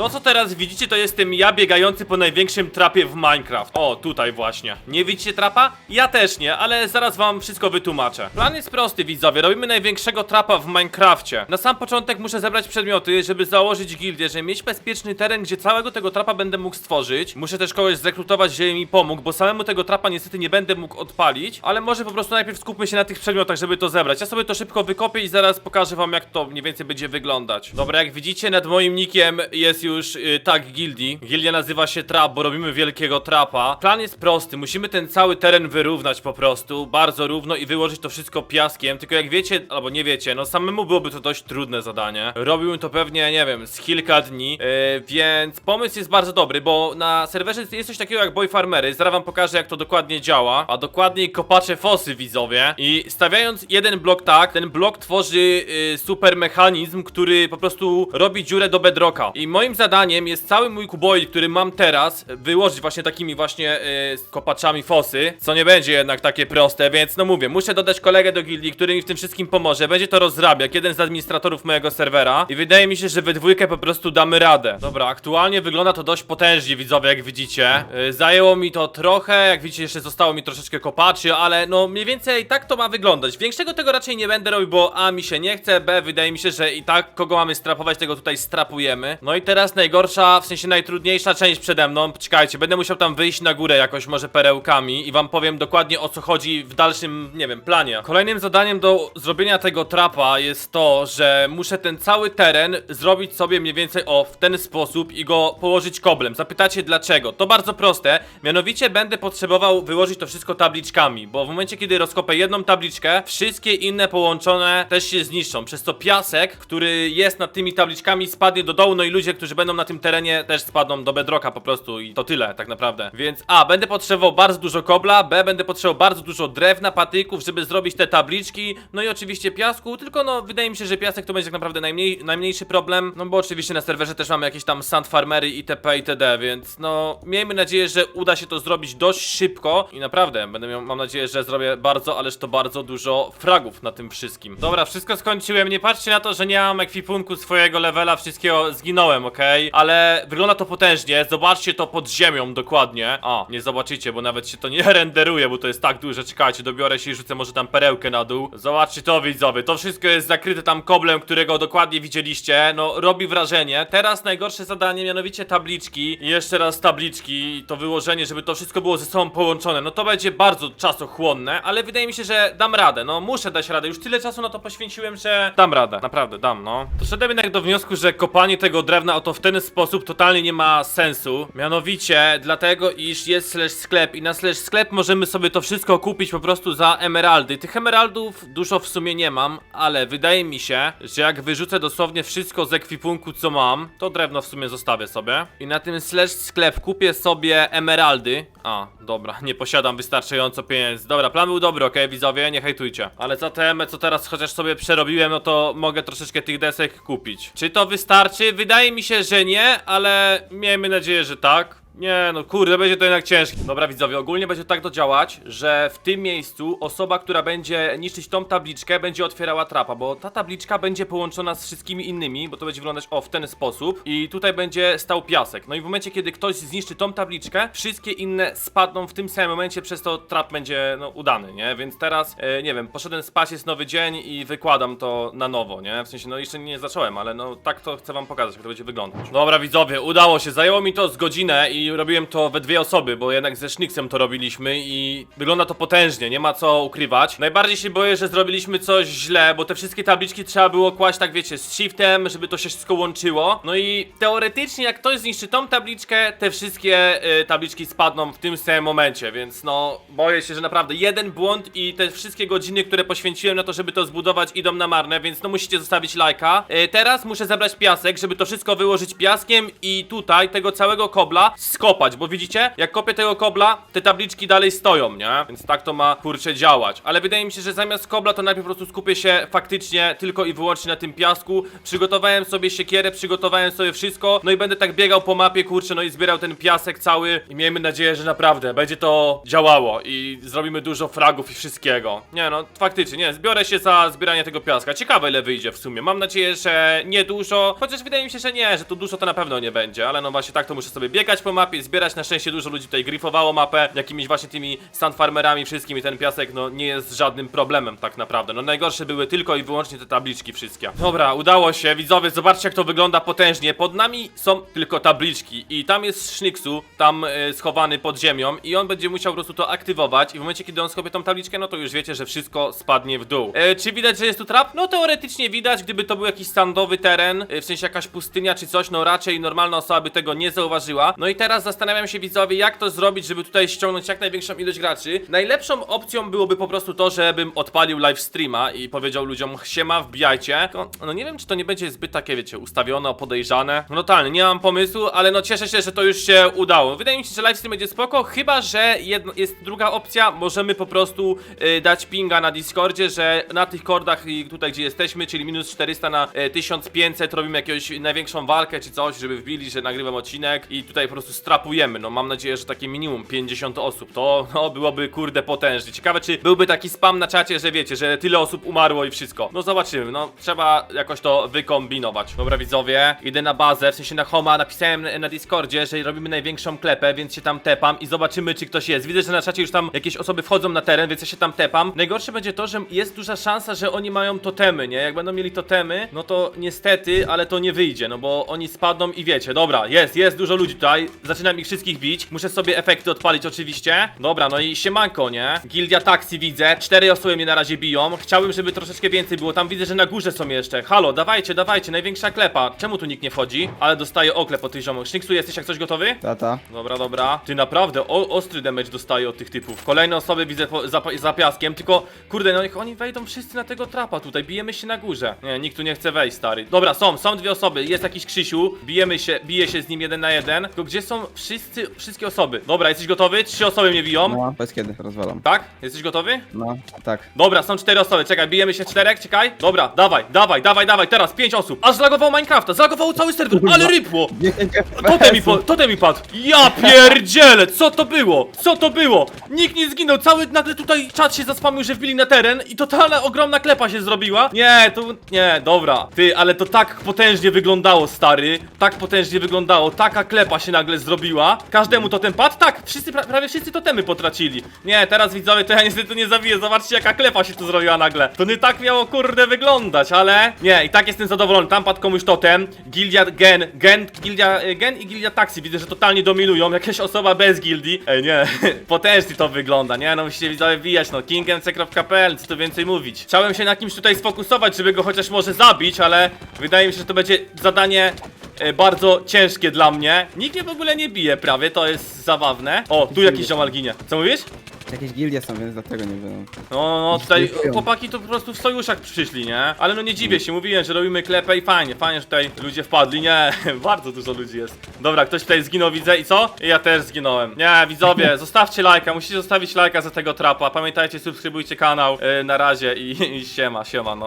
To co teraz widzicie to jestem ja biegający po największym trapie w Minecraft. O, tutaj właśnie. Nie widzicie trapa? Ja też nie, ale zaraz wam wszystko wytłumaczę. Plan jest prosty widzowie, robimy największego trapa w Minecrafcie. Na sam początek muszę zebrać przedmioty, żeby założyć gildię, żeby mieć bezpieczny teren, gdzie całego tego trapa będę mógł stworzyć. Muszę też kogoś zrekrutować, żeby mi pomógł, bo samemu tego trapa niestety nie będę mógł odpalić, ale może po prostu najpierw skupmy się na tych przedmiotach, żeby to zebrać. Ja sobie to szybko wykopię i zaraz pokażę wam jak to mniej więcej będzie wyglądać. Dobra, jak widzicie nad moim nickiem jest już y, tag gildii. Gildia nazywa się Trap, bo robimy wielkiego trapa. Plan jest prosty, musimy ten cały teren wyrównać po prostu, bardzo równo i wyłożyć to wszystko piaskiem, tylko jak wiecie, albo nie wiecie, no samemu byłoby to dość trudne zadanie. Robiłbym to pewnie, nie wiem, z kilka dni, yy, więc pomysł jest bardzo dobry, bo na serwerze jest coś takiego jak Boy Farmery, zaraz wam pokażę jak to dokładnie działa, a dokładniej kopacze fosy widzowie. I stawiając jeden blok tak, ten blok tworzy yy, super mechanizm, który po prostu robi dziurę do bedrocka. I moim zadaniem jest cały mój kuboid, który mam teraz, wyłożyć właśnie takimi właśnie yy, kopaczami fosy, co nie będzie jednak takie proste, więc no mówię, muszę dodać kolegę do gildii, który mi w tym wszystkim pomoże, będzie to rozrabiak, jeden z administratorów mojego serwera i wydaje mi się, że we dwójkę po prostu damy radę. Dobra, aktualnie wygląda to dość potężnie, widzowie, jak widzicie. Yy, zajęło mi to trochę, jak widzicie, jeszcze zostało mi troszeczkę kopaczy, ale no mniej więcej tak to ma wyglądać. Większego tego raczej nie będę robił, bo A mi się nie chce, B wydaje mi się, że i tak kogo mamy strapować, tego tutaj strapujemy. No i teraz najgorsza, w sensie najtrudniejsza część przede mną. Czekajcie, będę musiał tam wyjść na górę jakoś może perełkami i wam powiem dokładnie o co chodzi w dalszym, nie wiem, planie. Kolejnym zadaniem do zrobienia tego trapa jest to, że muszę ten cały teren zrobić sobie mniej więcej o w ten sposób i go położyć koblem. Zapytacie dlaczego? To bardzo proste, mianowicie będę potrzebował wyłożyć to wszystko tabliczkami, bo w momencie kiedy rozkopię jedną tabliczkę, wszystkie inne połączone też się zniszczą, przez to piasek, który jest nad tymi tabliczkami spadnie do dołu, no i ludzie, którzy będą na tym terenie też spadną do bedrocka po prostu i to tyle tak naprawdę. Więc A, będę potrzebował bardzo dużo kobla, B, będę potrzebował bardzo dużo drewna, patyków, żeby zrobić te tabliczki, no i oczywiście piasku, tylko no wydaje mi się, że piasek to będzie tak naprawdę najmniej, najmniejszy problem, no bo oczywiście na serwerze też mamy jakieś tam sand farmery itp. itd., więc no miejmy nadzieję, że uda się to zrobić dość szybko i naprawdę będę miał, mam nadzieję, że zrobię bardzo, ależ to bardzo dużo fragów na tym wszystkim. Dobra, wszystko skończyłem, nie patrzcie na to, że nie mam ekwipunku swojego levela, wszystkiego zginąłem, okej? Ale wygląda to potężnie, zobaczcie to pod ziemią dokładnie. A, nie zobaczycie, bo nawet się to nie renderuje, bo to jest tak duże, czekajcie, dobiorę się i rzucę może tam perełkę na dół. Zobaczcie to widzowie, to wszystko jest zakryte tam koblem, którego dokładnie widzieliście, no robi wrażenie. Teraz najgorsze zadanie, mianowicie tabliczki, I jeszcze raz tabliczki, to wyłożenie, żeby to wszystko było ze sobą połączone, no to będzie bardzo czasochłonne, ale wydaje mi się, że dam radę, no muszę dać radę, już tyle czasu na to poświęciłem, że dam radę, naprawdę dam, no. Doszedłem jednak do wniosku, że kopanie tego drewna oto w ten sposób totalnie nie ma sensu, mianowicie dlatego, iż jest slash sklep i na slash sklep możemy sobie to wszystko kupić po prostu za emeraldy. Tych emeraldów dużo w sumie nie mam, ale wydaje mi się, że jak wyrzucę dosłownie wszystko z ekwipunku co mam, to drewno w sumie zostawię sobie i na tym slash sklep kupię sobie emeraldy. A, dobra, nie posiadam wystarczająco pieniędzy. Dobra, plan był dobry, okej, widzowie, nie hejtujcie. Ale za te co teraz chociaż sobie przerobiłem, no to mogę troszeczkę tych desek kupić. Czy to wystarczy? Wydaje mi się, że nie, ale miejmy nadzieję, że tak. Nie, no kurde, będzie to jednak ciężkie. Dobra, widzowie, ogólnie będzie tak to działać, że w tym miejscu osoba, która będzie niszczyć tą tabliczkę, będzie otwierała trapa, bo ta tabliczka będzie połączona z wszystkimi innymi, bo to będzie wyglądać o w ten sposób. I tutaj będzie stał piasek. No i w momencie, kiedy ktoś zniszczy tą tabliczkę, wszystkie inne spadną w tym samym momencie, przez to trap będzie, no, udany, nie? Więc teraz, e, nie wiem, poszedłem spać, jest nowy dzień i wykładam to na nowo, nie? W sensie, no jeszcze nie zacząłem, ale no tak to chcę wam pokazać, jak to będzie wyglądać. Dobra, widzowie, udało się, zajęło mi to z godzinę i robiłem to we dwie osoby, bo jednak ze Szniksem to robiliśmy i wygląda to potężnie, nie ma co ukrywać. Najbardziej się boję, że zrobiliśmy coś źle, bo te wszystkie tabliczki trzeba było kłaść, tak wiecie, z shiftem, żeby to się wszystko łączyło. No i teoretycznie, jak ktoś zniszczy tą tabliczkę, te wszystkie y, tabliczki spadną w tym samym momencie, więc no, boję się, że naprawdę jeden błąd i te wszystkie godziny, które poświęciłem na to, żeby to zbudować, idą na marne, więc no musicie zostawić lajka. Y, teraz muszę zebrać piasek, żeby to wszystko wyłożyć piaskiem i tutaj tego całego kobla skopać, bo widzicie, jak kopię tego kobla, te tabliczki dalej stoją, nie? Więc tak to ma, kurczę, działać. Ale wydaje mi się, że zamiast kobla, to najpierw po prostu skupię się faktycznie tylko i wyłącznie na tym piasku. Przygotowałem sobie siekierę, przygotowałem sobie wszystko, no i będę tak biegał po mapie, kurczę, no i zbierał ten piasek cały i miejmy nadzieję, że naprawdę będzie to działało i zrobimy dużo fragów i wszystkiego. Nie no, faktycznie, nie, zbiorę się za zbieranie tego piaska. Ciekawe ile wyjdzie w sumie. Mam nadzieję, że nie dużo, chociaż wydaje mi się, że nie, że tu dużo to na pewno nie będzie, ale no właśnie tak to muszę sobie biegać po mapie, zbierać. Na szczęście dużo ludzi tutaj gryfowało mapę jakimiś właśnie tymi sandfarmerami wszystkimi. Ten piasek no nie jest żadnym problemem tak naprawdę. No najgorsze były tylko i wyłącznie te tabliczki wszystkie. Dobra, udało się. Widzowie, zobaczcie jak to wygląda potężnie. Pod nami są tylko tabliczki i tam jest Szniksu, tam e, schowany pod ziemią i on będzie musiał po prostu to aktywować i w momencie kiedy on skopie tą tabliczkę, no to już wiecie, że wszystko spadnie w dół. E, czy widać, że jest tu trap? No teoretycznie widać, gdyby to był jakiś sandowy teren, e, w sensie jakaś pustynia czy coś, no raczej normalna osoba by tego nie zauważyła. No i teraz zastanawiam się widzowie, jak to zrobić, żeby tutaj ściągnąć jak największą ilość graczy. Najlepszą opcją byłoby po prostu to, żebym odpalił live streama i powiedział ludziom, siema, wbijajcie. No, nie wiem, czy to nie będzie zbyt takie, wiecie, ustawione, podejrzane. No totalnie, nie mam pomysłu, ale no cieszę się, że to już się udało. Wydaje mi się, że live stream będzie spoko, chyba, że jedno, jest druga opcja, możemy po prostu y, dać pinga na Discordzie, że na tych kordach i tutaj, gdzie jesteśmy, czyli minus 400 na y, 1500 robimy jakąś największą walkę czy coś, żeby wbili, że nagrywam odcinek i tutaj po prostu strapujemy. No mam nadzieję, że takie minimum 50 osób, to no, byłoby kurde potężnie. Ciekawe, czy byłby taki spam na czacie, że wiecie, że tyle osób umarło i wszystko. No zobaczymy, no trzeba jakoś to wykombinować. Dobra widzowie, idę na bazę, w sensie na Homa, napisałem na Discordzie, że robimy największą klepę, więc się tam tepam i zobaczymy, czy ktoś jest. Widzę, że na czacie już tam jakieś osoby wchodzą na teren, więc ja się tam tepam. Najgorsze będzie to, że jest duża szansa, że oni mają totemy, nie? Jak będą mieli totemy, no to niestety, ale to nie wyjdzie, no bo oni spadną i wiecie, dobra, jest, jest dużo ludzi tutaj, zaczynam ich wszystkich bić, muszę sobie efekty odpalić oczywiście. Dobra, no i siemanko, nie? Gildia taksi widzę, cztery osoby mnie na razie biją, chciałbym, żeby troszeczkę więcej było, tam widzę, że na górze są jeszcze. Halo, dawajcie, dawajcie, największa klepa. Czemu tu nikt nie wchodzi? Ale dostaję oklep od tych ziomów. Szniksu, jesteś jak coś gotowy? Tata. Dobra, dobra. Ty naprawdę o, ostry damage dostaje od tych typów. Kolejne osoby widzę po, za, za piaskiem, tylko kurde, no niech oni wejdą wszyscy na tego trapa tutaj. Bijemy się na górze. Nie, nikt tu nie chce wejść, stary. Dobra, są, są dwie osoby. Jest jakiś Krzysiu. Bijemy się, bije się z nim jeden na jeden. Tylko gdzie są wszyscy, wszystkie osoby? Dobra, jesteś gotowy? Trzy osoby mnie biją. No, bez kiedy, rozwalam. Tak? Jesteś gotowy? No, tak. Dobra, są cztery osoby, czekaj, bijemy się czterech, czekaj. Dobra, dawaj, dawaj, dawaj, dawaj, teraz pięć osób. Aż zlagował Minecrafta, zlagował cały serwer, ale rypło! 10 Totem mi, po, totem mi padł! Ja pierdzielę! Co to było? Co to było? Nikt nie zginął, cały nagle tutaj czat się zaspamił, że wbili na teren i totalna ogromna klepa się zrobiła. Nie, tu... nie, dobra. Ty, ale to tak potężnie wyglądało, stary. Tak potężnie wyglądało, taka klepa się nagle zrobiła. Każdemu totem padł? Tak, wszyscy, pra prawie wszyscy totemy potracili. Nie, teraz widzowie, to ja niestety nie zabiję, zobaczcie jaka klepa się tu zrobiła nagle. To nie tak miało, kurde, wyglądać, ale... Nie, i tak jestem zadowolony, tam padł komuś totem. Gildia Gen, Gen, Gildia y, Gen i Gildia Taxi, widzę, że totalnie dominują. Jakaś osoba bez gildii. Ej, nie, potężnie to wygląda, nie? No musicie widzowie wbijać, no, kingmc.pl, co tu więcej mówić. Chciałem się na kimś tutaj sfokusować, żeby go chociaż może zabić, ale wydaje mi się, że to będzie zadanie e, bardzo ciężkie dla mnie. Nikt mnie w ogóle nie bije prawie, to jest zabawne. O, tu jakiś ziomal ginie. Co mówisz? Jakieś gildie są, więc dlatego nie wiem. No, no, no, tutaj chłopaki to po prostu w sojuszach przyszli, nie? Ale no nie dziwię się, mówiłem, że robimy klepę i fajnie, fajnie, że tutaj ludzie wpadli, nie, bardzo dużo ludzi jest. Dobra, ktoś tutaj zginął, widzę i co? I ja też zginąłem. Nie, widzowie, zostawcie lajka, musicie zostawić lajka za tego trapa, pamiętajcie, subskrybujcie kanał, yy, na razie i, i siema, siema, no.